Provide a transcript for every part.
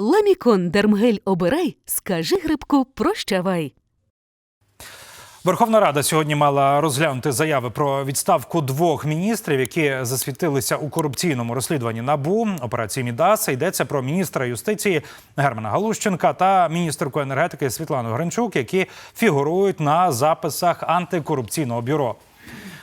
Ламікон Дермгель обирай, скажи грибку прощавай. Верховна Рада сьогодні мала розглянути заяви про відставку двох міністрів, які засвітилися у корупційному розслідуванні НАБУ операції Мідаса. Йдеться про міністра юстиції Германа Галущенка та міністерку енергетики Світлану Гринчук, які фігурують на записах антикорупційного бюро.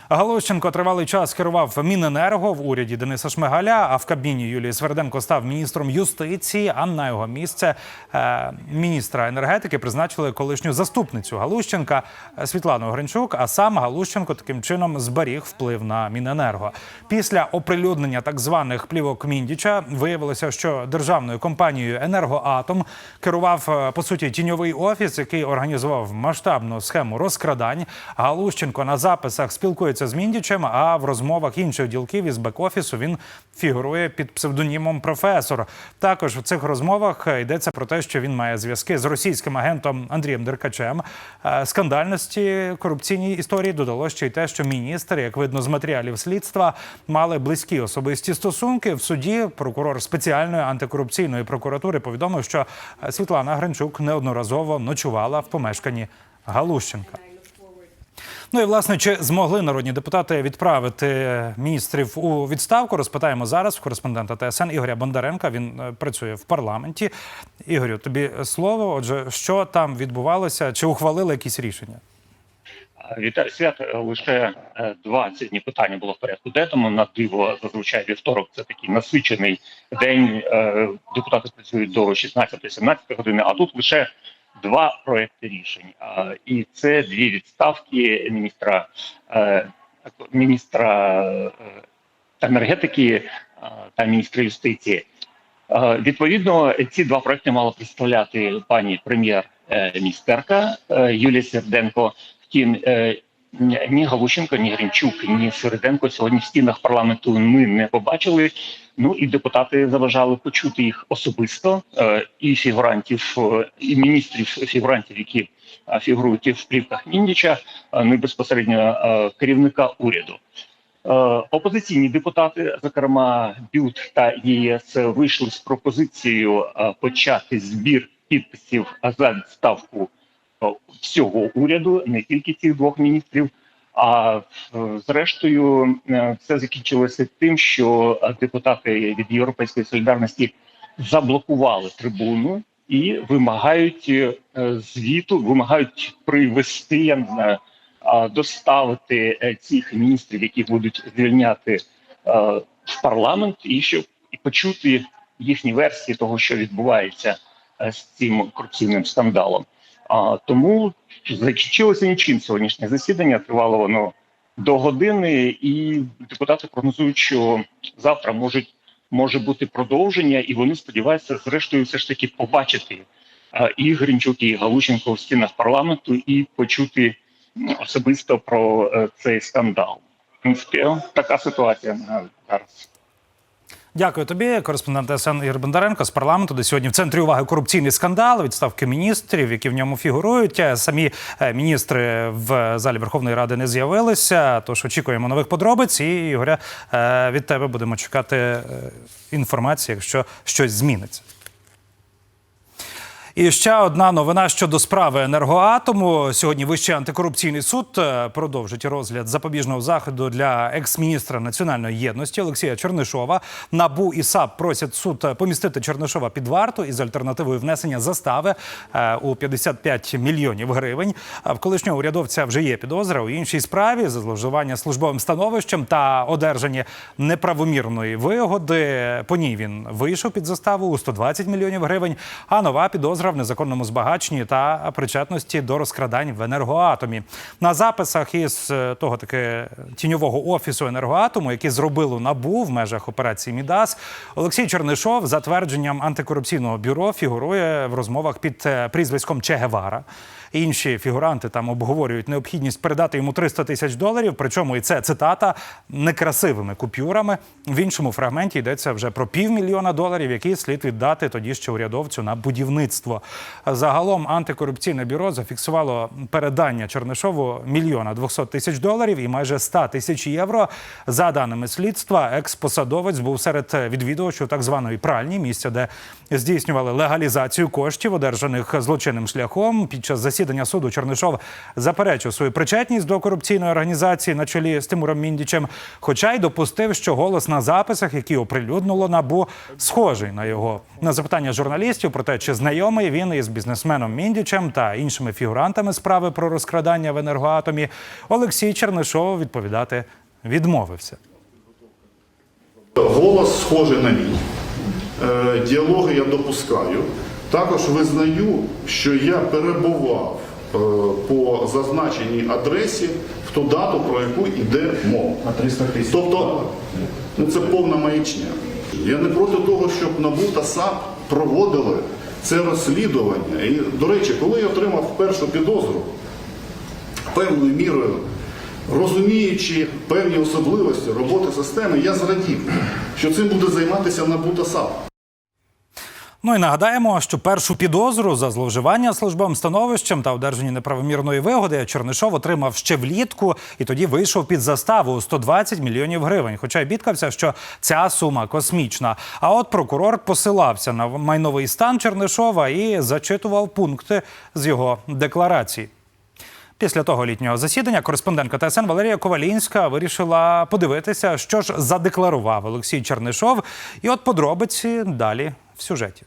Галущенко тривалий час керував Міненерго в уряді Дениса Шмигаля. А в кабміні Юлії Сверденко став міністром юстиції. А на його місце е, міністра енергетики призначили колишню заступницю Галущенка е, Світлану Гринчук. А сам Галущенко таким чином зберіг вплив на Міненерго. Після оприлюднення так званих плівок Міндіча виявилося, що державною компанією Енергоатом керував е, по суті тіньовий офіс, який організував масштабну схему розкрадань. Галущенко на записах спілкується з Міндічем, а в розмовах інших ділків із бек-офісу він фігурує під псевдонімом професор. Також в цих розмовах йдеться про те, що він має зв'язки з російським агентом Андрієм Деркачем. Е, Скандальності корупційній історії додало ще й те, що міністр, як видно з матеріалів слідства, мали близькі особисті стосунки. В суді прокурор спеціальної антикорупційної прокуратури повідомив, що Світлана Гринчук неодноразово ночувала в помешканні Галущенка. Ну і власне, чи змогли народні депутати відправити міністрів у відставку? Розпитаємо зараз в кореспондента ТСН Ігоря Бондаренка. Він е, працює в парламенті. Ігорю, тобі слово. Отже, що там відбувалося? Чи ухвалили якісь рішення? Вітаю свят. Лише е, два сьогодні питання було в порядку денному. На диво зазвичай вівторок. Це такий насичений день. Е, Депутати працюють до 16-17 години. А тут лише два проекти рішень. І це дві відставки міністра е, міністра е, енергетики е, та міністра юстиції. Відповідно, ці два проекти мала представляти пані прем'єр-міністерка Юлія Серденко. Втім, ні Галущенко, ні Гринчук, ні Середенко сьогодні в стінах парламенту ми не побачили. Ну і депутати заважали почути їх особисто, е, і фігурантів, е, і міністрів фігурантів, які е, фігурують в плівках Міндіча, ну і безпосередньо керівника уряду. Опозиційні депутати, зокрема Бют та ЄС, вийшли з пропозицією почати збір підписів за відставку всього уряду, не тільки цих двох міністрів. А е, зрештою, е, все закінчилося тим, що е, депутати від Європейської солідарності заблокували трибуну і вимагають е, звіту, вимагають привести, я не знаю, доставити е, цих міністрів, які будуть звільняти е, в парламент, і щоб і почути їхні версії того, що відбувається е, з цим корупційним скандалом. А тому закінчилося нічим сьогоднішнє засідання. Тривало воно до години, і депутати прогнозують, що завтра можуть може бути продовження, і вони сподіваються, зрештою, все ж таки побачити і Гринчук, і Галущенко в стінах парламенту, і почути особисто про е, цей скандал. Така ситуація зараз. Дякую тобі, кореспондент СН Ігор Бондаренко з парламенту, де сьогодні в центрі уваги корупційний скандал, відставки міністрів, які в ньому фігурують. Е, Самі е, міністри в залі Верховної Ради не з'явилися. Тож очікуємо нових подробиць. І Ігоря е, від тебе будемо чекати інформації, якщо щось зміниться. І ще одна новина щодо справи енергоатому. Сьогодні Вищий антикорупційний суд е, продовжить розгляд запобіжного заходу для екс-міністра національної єдності Олексія Чернишова. Набу і САП просять суд помістити Чернишова під варту із альтернативою внесення застави е, у 55 мільйонів гривень. В колишнього урядовця вже є підозра у іншій справі за зловживання службовим становищем та одержання неправомірної вигоди. По ній він вийшов під заставу у 120 мільйонів гривень. А нова підозра в незаконному збагаченні та причетності до розкрадань в енергоатомі. На записах із е, того таки тіньового офісу енергоатому, який зробило набу в межах операції Мідас, Олексій Чернишов за твердженням антикорупційного бюро фігурує в розмовах під е, прізвиськом Че Гевара. Інші фігуранти там обговорюють необхідність передати йому 300 тисяч доларів. Причому і це цитата некрасивими купюрами. В іншому фрагменті йдеться вже про півмільйона доларів, які слід віддати тоді ще урядовцю на будівництво. Загалом антикорупційне бюро зафіксувало передання Чернишову мільйона 200 тисяч доларів і майже 100 тисяч євро. За даними слідства, експосадовець був серед відвідувачів так званої пральні, місця, де здійснювали легалізацію коштів, одержаних злочинним шляхом. Під час засідання суду Чернишов заперечив свою причетність до корупційної організації на чолі з Тимуром Міндічем, хоча й допустив, що голос на записах, які оприлюднило набу, схожий на його. На запитання журналістів про те, чи знайомий він із бізнесменом Міндічем та іншими фігурантами справи про розкрадання в енергоатомі, Олексій Чернишов відповідати відмовився. Голос схожий на мій. Е, Діалоги я допускаю. Також визнаю, що я перебував е, по зазначеній адресі в ту дату, про яку йде мова. На 300 тисяч. Тобто ну, це повна маячня. Я не проти того, щоб НАБУ та САП проводили це розслідування. І, до речі, коли я отримав першу підозру, певною мірою розуміючи певні особливості роботи системи, я зрадів, що цим буде займатися НАБУ та САП. Ну і нагадаємо, що першу підозру за зловживання службовим становищем та одержання неправомірної вигоди Чернишов отримав ще влітку і тоді вийшов під заставу у 120 мільйонів гривень. Хоча й бідкався, що ця сума космічна. А от прокурор посилався на майновий стан Чернишова і зачитував пункти з його декларації. Після того літнього засідання кореспондентка ТСН Валерія Ковалінська вирішила подивитися, що ж задекларував Олексій Чернишов. І от подробиці далі в сюжеті.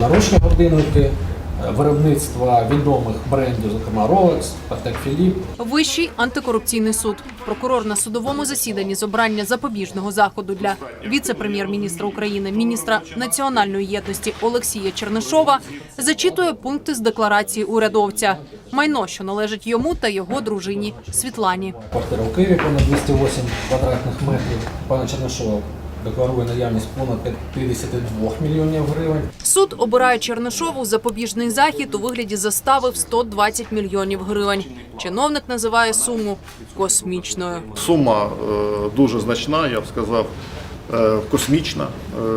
Наручні годинники, е, виробництва відомих брендів, зокрема Rolex, Patek Philippe. Вищий антикорупційний суд. Прокурор на судовому засіданні з обрання запобіжного заходу для віце-прем'єр-міністра України, міністра національної єдності Олексія Чернишова, зачитує пункти з декларації урядовця. Майно, що належить йому та його дружині Світлані. Квартира у Києві понад 208 квадратних метрів. Пане Чернишова декларує наявність понад 52 мільйонів гривень. Суд обирає Чернишову запобіжний захід у вигляді застави в 120 мільйонів гривень. Чиновник називає суму космічною. Сума е, дуже значна, я б сказав, космічна.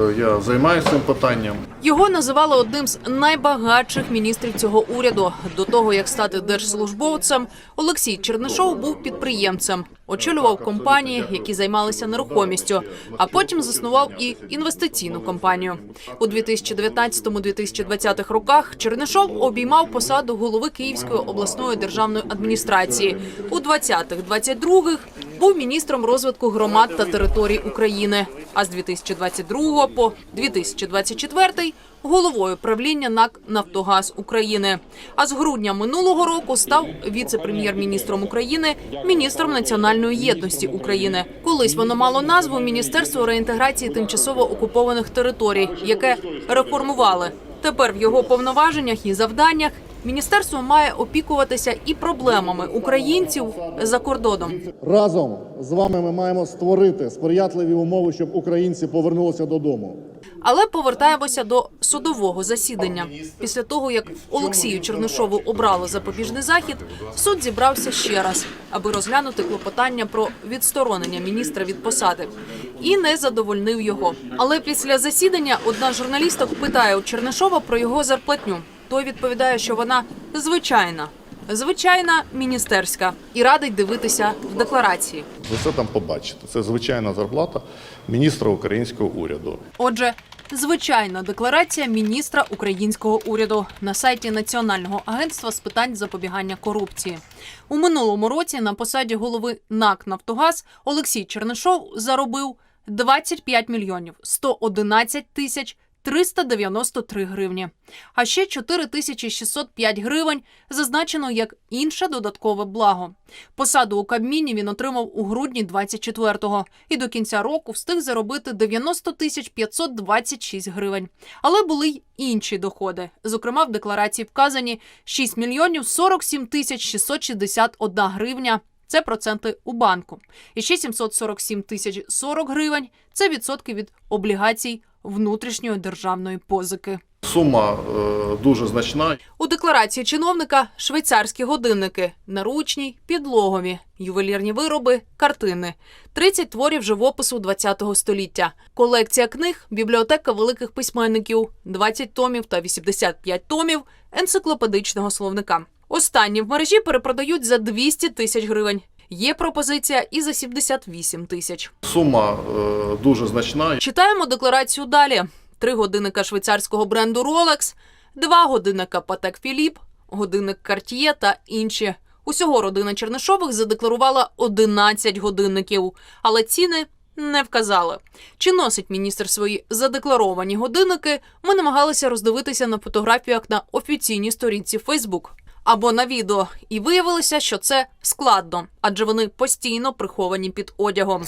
Е, я займаюся цим питанням. Його називали одним з найбагатших міністрів цього уряду. До того як стати держслужбовцем, Олексій Чернишов був підприємцем, очолював компанії, які займалися нерухомістю, а потім заснував і інвестиційну компанію. У 2019-2020 роках Чернишов обіймав посаду голови Київської обласної державної адміністрації. У 20-х-22-х був міністром розвитку громад та територій України. А з 2022 по 2024 головою правління НАК Нафтогаз України. А з грудня минулого року став віце-прем'єр-міністром України, міністром національної єдності України. Колись воно мало назву Міністерство реінтеграції тимчасово окупованих територій, яке реформували. Тепер в його повноваженнях і завданнях міністерство має опікуватися і проблемами українців за кордоном. Разом з вами ми маємо створити сприятливі умови, щоб українці повернулися додому. Але повертаємося до судового засідання. Після того, як Олексію Чернишову обрали запобіжний захід, суд зібрався ще раз, аби розглянути клопотання про відсторонення міністра від посади, і не задовольнив його. Але після засідання одна журналісток питає у Чернишова про його зарплатню. Той відповідає, що вона звичайна, звичайна міністерська, і радить дивитися в декларації. Ви це там побачите. Це звичайна зарплата міністра українського уряду. Отже, звичайна декларація міністра українського уряду на сайті Національного агентства з питань запобігання корупції. У минулому році на посаді голови НАК Нафтогаз Олексій Чернишов заробив 25 мільйонів 111 тисяч 393 гривні. А ще 4605 гривень зазначено як інше додаткове благо. Посаду у Кабміні він отримав у грудні 24-го і до кінця року встиг заробити 90 тисяч 526 гривень. Але були й інші доходи. Зокрема, в декларації вказані 6 мільйонів 47 тисяч 661 гривня. Це проценти у банку. І ще 747 тисяч 40 гривень – це відсотки від облігацій внутрішньої державної позики. Сума е, дуже значна. У декларації чиновника швейцарські годинники, наручні, підлогові, ювелірні вироби, картини, 30 творів живопису ХХ століття, колекція книг, бібліотека великих письменників, 20 томів та 85 томів енциклопедичного словника. Останні в мережі перепродають за 200 тисяч гривень. Є пропозиція і за 78 тисяч. Сума е, дуже значна. Читаємо декларацію далі: три годинника швейцарського бренду Rolex, два годинника Patek Philippe, годинник Cartier та інші. Усього родина Чернишових задекларувала 11 годинників, але ціни не вказали. Чи носить міністр свої задекларовані годинники? Ми намагалися роздивитися на фотографіях на офіційній сторінці Facebook або на відео, і виявилося, що це складно, адже вони постійно приховані під одягом.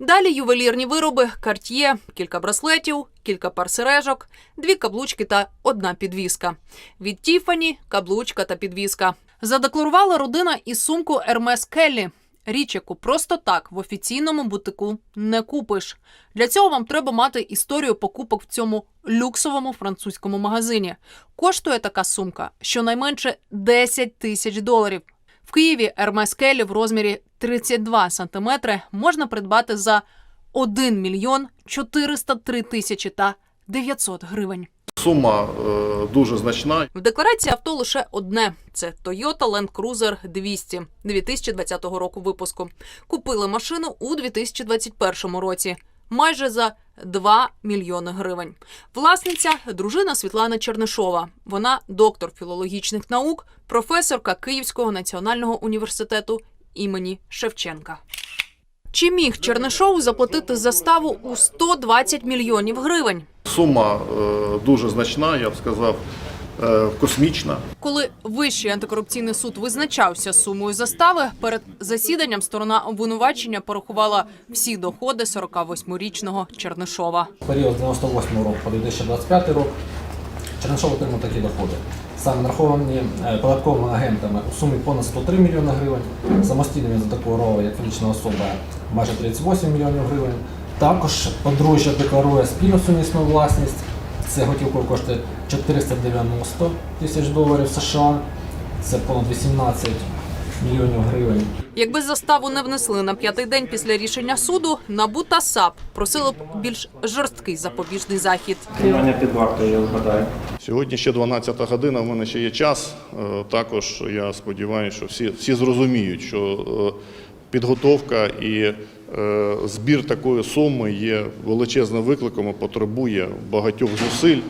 Далі ювелірні вироби, карт'є, кілька браслетів, кілька пар сережок, дві каблучки та одна підвіска. Від Тіфані каблучка та підвіска. Задекларувала родина і сумку Ермес Келлі. Річ, яку просто так в офіційному бутику не купиш. Для цього вам треба мати історію покупок в цьому люксовому французькому магазині. Коштує така сумка щонайменше 10 тисяч доларів. В Києві Hermes Kelly в розмірі 32 сантиметри можна придбати за 1 мільйон 403 тисячі та 900 гривень. Сума е, дуже значна. В декларації авто лише одне: це Toyota Land Cruiser 200 2020 року випуску. Купили машину у 2021 році. Майже за 2 мільйони гривень. Власниця дружина Світлана Чернишова. Вона доктор філологічних наук, професорка Київського національного університету імені Шевченка. Чи міг Чернишов заплатити заставу у 120 мільйонів гривень? Сума е, дуже значна, я б сказав, е, космічна. Коли Вищий антикорупційний суд визначався сумою застави, перед засіданням сторона обвинувачення порахувала всі доходи 48-річного Чернишова. В період з 98 року по 2025 рік Чернишов отримав такі доходи. Саме нараховані е, податковими агентами у сумі понад 103 мільйони гривень, самостійно він задекларував як фізична особа майже 38 мільйонів гривень. Також подружжя декларує спільну сумісну власність. Це готівкою коштує 490 тисяч доларів США, це понад 18 мільйонів гривень. Якби заставу не внесли на п'ятий день після рішення суду, НАБУ та САП просили б більш жорсткий запобіжний захід. Тримання під вартою, я вгадаю. Сьогодні ще 12 година, в мене ще є час. Е, Також я сподіваюся, що всі, всі зрозуміють, що е, підготовка і збір такої суми є величезним викликом і потребує багатьох зусиль.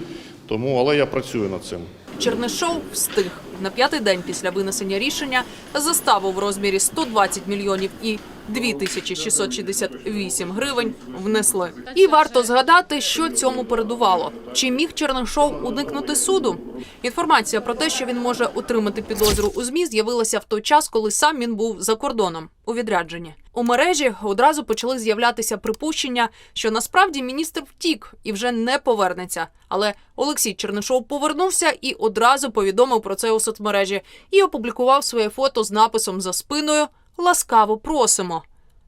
Тому, але я працюю над цим. Чернишов встиг на п'ятий день після винесення рішення заставу в розмірі 120 мільйонів і 2668 гривень внесли. І варто згадати, що цьому передувало. Чи міг Чернишов уникнути суду? Інформація про те, що він може отримати підозру у змі, з'явилася в той час, коли сам він був за кордоном у відрядженні. У мережі одразу почали з'являтися припущення, що насправді міністр втік і вже не повернеться. Але Олексій Чернишов повернувся і одразу повідомив про це у соцмережі і опублікував своє фото з написом за спиною Ласкаво просимо.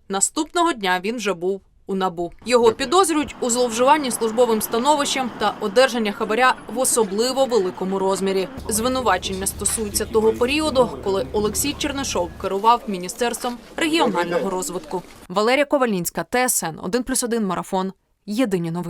Наступного дня він вже був у набу. Його підозрюють у зловживанні службовим становищем та одержання хабаря в особливо великому розмірі. Звинувачення стосуються того періоду, коли Олексій Чернишов керував міністерством регіонального розвитку. Валерія Ковалінська, ТСН 1+,1 марафон. Єдині новини.